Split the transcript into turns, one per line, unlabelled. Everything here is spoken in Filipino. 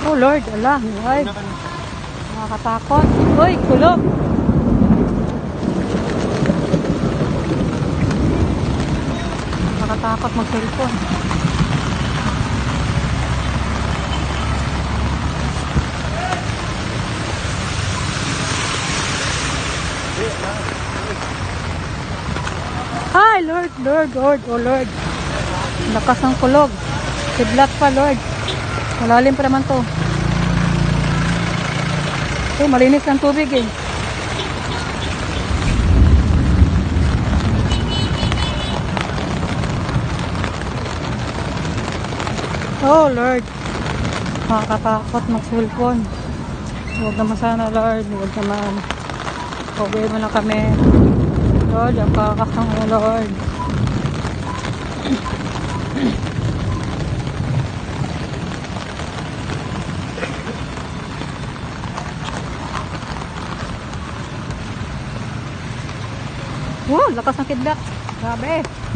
Oh Lord, ala, ay. Nakakatakot. Uy, kulog. Nakakatakot mag-cellphone. Hi, Lord, Lord, Lord, oh Lord. Lakas ng kulog. Kidlat pa, Lord. Malalim pa naman to. Eh, malinis ang tubig eh. Oh, Lord. Makakatakot mag-cellphone. Huwag naman sana, Lord. Huwag naman. Mo na kami. Lord, ang kakakang mo, Lord. Wow, lakas ng kidlat. Grabe.